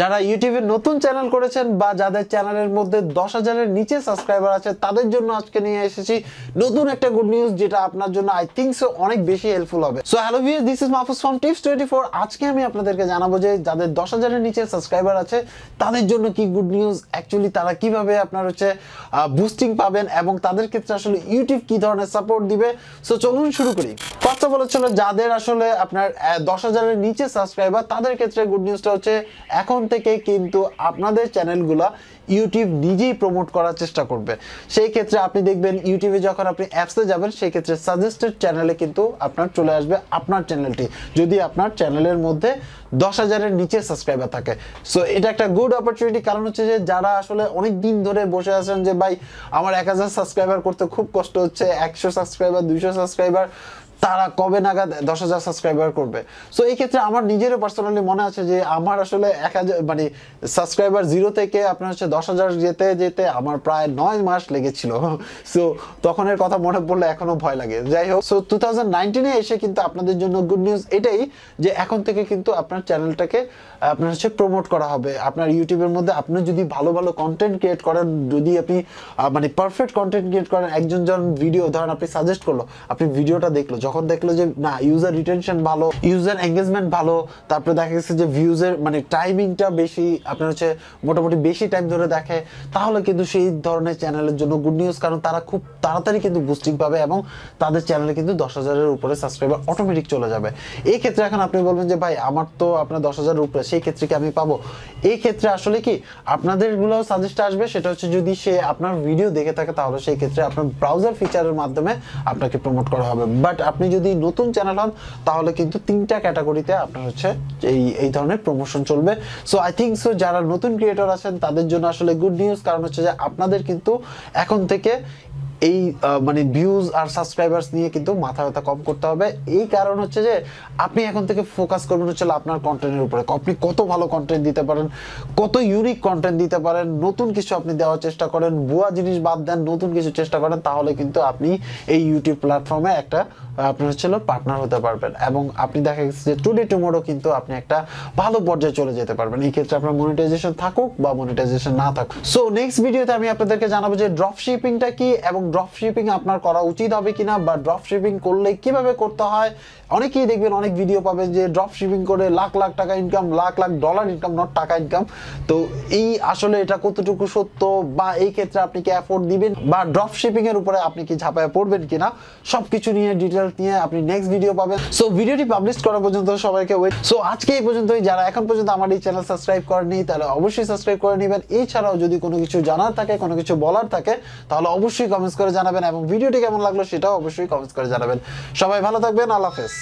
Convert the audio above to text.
যারা ইউটিউবে নতুন চ্যানেল করেছেন বা যাদের চ্যানেলের মধ্যে দশ হাজারের নিচে সাবস্ক্রাইবার আছে, তাদের জন্য আজকে নিয়ে এসেছি নতুন একটা গুড নিউজ যেটা আপনার জন্য আই থিঙ্ক সো অনেক বেশি হেল্পফুল হবে। So hello viewers this is Mahfuz from tips twenty four আজকে আমি আপনাদেরকে জানাব যে যাদের দশ হাজারের নিচে সাবস্ক্রাইবার আছে, তাদের জন্য কি গুড নিউজ অ্যাকচুয়ালি তারা কীভাবে আপনার হচ্ছে বুস্টিং পাবেন এবং তাদের ক্ষেত্রে আসলে ইউটিউব কি ধরনের সাপোর্ট দিবে? সো চলুন শুরু করি। ফার্স্ট অফ অল হচ্ছিল যাদের আসলে আপনার দশ হাজারের নিচে সাবস্ক্রাইবার তাদের ক্ষেত্রে গুড নিউজটা হচ্ছে এখন থেকে কিন্তু আপনাদের চ্যানেলগুলা ইউটিউব নিজেই প্রমোট করার চেষ্টা করবে। সেই ক্ষেত্রে আপনি দেখবেন ইউটিউবে যখন আপনি অ্যাপসে যাবেন, সেই ক্ষেত্রে সাজেস্টেড চ্যানেলে কিন্তু আপনার চলে আসবে আপনার চ্যানেলটি যদি আপনার চ্যানেলের মধ্যে দশ হাজারের নিচে সাবস্ক্রাইবার থাকে। সো এটা একটা গুড অপরচুনিটি কারণ হচ্ছে যে যারা আসলে অনেক দিন ধরে বসে আছেন যে, ভাই, আমার এক হাজার সাবস্ক্রাইবার করতে খুব কষ্ট হচ্ছে, একশো সাবস্ক্রাইবার দুইশো সাবস্ক্রাইবার তারা কবে নাগাদ দশ হাজার সাবস্ক্রাইবার করবে? সো এই ক্ষেত্রে আমার নিজেরও পার্সোনালি মনে আছে যে আমার আসলে এক হাজার মানে সাবস্ক্রাইবার জিরো থেকে আপনার হচ্ছে দশ হাজার যেতে যেতে আমার প্রায় নয় মাস লেগেছিল। সো তখনের কথা মনে পড়লে এখনও ভয় লাগে। যাই হোক সো টু থাউজেন্ড নাইনটিনে এসে কিন্তু আপনাদের জন্য গুড নিউজ এটাই যে এখন থেকে কিন্তু আপনার চ্যানেলটাকে আপনার হচ্ছে প্রমোট করা হবে। আপনার ইউটিউবের মধ্যে আপনি যদি ভালো ভালো কন্টেন্ট ক্রিয়েট করেন, যদি আপনি মানে পারফেক্ট কন্টেন্ট ক্রিয়েট করেন, একজন জন ভিডিও ধরেন, আপনি সাজেস্ট করল, আপনি ভিডিওটা দেখল যখন দেখল যে, না ইউজার রিটেনশন ভালো ইউজার এঙ্গেজমেন্ট ভালো, তারপরে দেখা গেছে যে ভিউজের মানে টাইমিংটা বেশি, আপনার হচ্ছে মোটামুটি বেশি টাইম ধরে দেখে, তাহলে কিন্তু সেই ধরনের চ্যানেলের জন্য গুড নিউজ কারণ তারা খুব তাড়াতাড়ি কিন্তু বুস্টিং পাবে এবং তাদের চ্যানেলে কিন্তু দশ হাজারের উপরে সাবস্ক্রাইবার অটোমেটিক চলে যাবে। এই ক্ষেত্রে এখন আপনি বলবেন যে, ভাই, আমার তো আপনার দশ হাজারের উপরে, সেই ক্ষেত্রে কি আমি পাবো? এই ক্ষেত্রে আসলে কি আপনাদেরগুলো সাজেস্ট আসবে, সেটা হচ্ছে যদি সে আপনার ভিডিও দেখে থাকে, তাহলে সেই ক্ষেত্রে আপনার ব্রাউজার ফিচারের মাধ্যমে আপনাকে প্রমোট করা হবে। বাট আপনি যদি নতুন চ্যানেল হন, তাহলে কিন্তু তিনটা ক্যাটাগরিতে আপনার হচ্ছে এই এই ধরনের প্রমোশন চলবে। সো আই থিঙ্ক সো যারা নতুন ক্রিয়েটর আছেন, তাদের জন্য আসলে গুড নিউজ কারণ হচ্ছে যে আপনাদের কিন্তু এখন থেকে এই মানে ভিউজ আর সাবস্ক্রাইবার্স নিয়ে কিন্তু মাথা ব্যথা কম করতে হবে। এই কারণ হচ্ছে যে, আপনি এখন থেকে ফোকাস করবেন হচ্ছে আপনার কন্টেন্টের উপরে। আপনি কত ভালো কন্টেন্ট দিতে পারেন, কত ইউনিক কন্টেন্ট দিতে পারেন, নতুন কিছু আপনি দেওয়ার চেষ্টা করেন, ভুয়া জিনিস বাদ দেন, নতুন কিছু চেষ্টা করেন, তাহলে কিন্তু আপনি এই ইউটিউব প্ল্যাটফর্মে একটা, আপনার হচ্ছে পার্টনার হতে পারবেন। এবং আপনি দেখা গেছে যে টুডে টুমোরো কিন্তু আপনি একটা ভালো পর্যায়ে চলে যেতে পারবেন। এই ক্ষেত্রে আপনার মনিটাইজেশন থাকুক বা মনিটাইজেশন না থাকুক। সো নেক্সট ভিডিওতে আমি আপনাদেরকে জানাব যে ড্রপ শিপিংটা কি এবং ড্রপ শিপিং আপনার করা উচিত হবে কিনা বা ড্রপ শিপিং করলে কীভাবে করতে হয়? অনেকেই দেখবেন অনেক ভিডিও পাবেন যে ড্রপ শিপিং করে লাখ লাখ টাকা income lakh lakh dollar income not টাকা ইনকাম তো এই আসলে এটা কতটুকু সত্য বা এই ক্ষেত্রে আপনি কি অ্যাফোর্ড দিবেন বা ড্রপ শিপিং এর উপরে আপনি কি ঝাঁপায় পড়বেন কিনা? সবকিছু নিয়ে ডিটেলস নিয়ে আপনি নেক্সট ভিডিও পাবেন। সো ভিডিওটি পাবলিশ করা পর্যন্ত সবাইকে ওয়েট সো আজকে এই পর্যন্তই। যারা এখন পর্যন্ত আমার এই চ্যানেল সাবস্ক্রাইব করেনি তাহলে অবশ্যই সাবস্ক্রাইব করে নেবেন। এছাড়াও যদি কোনো কিছু জানার থাকে, কোনো কিছু বলার থাকে, তাহলে অবশ্যই করে জানাবেন এবং ভিডিওটি কেমন লাগল সেটাও অবশ্যই কমেন্টস করে জানাবেন। সবাই ভালো থাকবেন, আল্লাহ হাফেজ।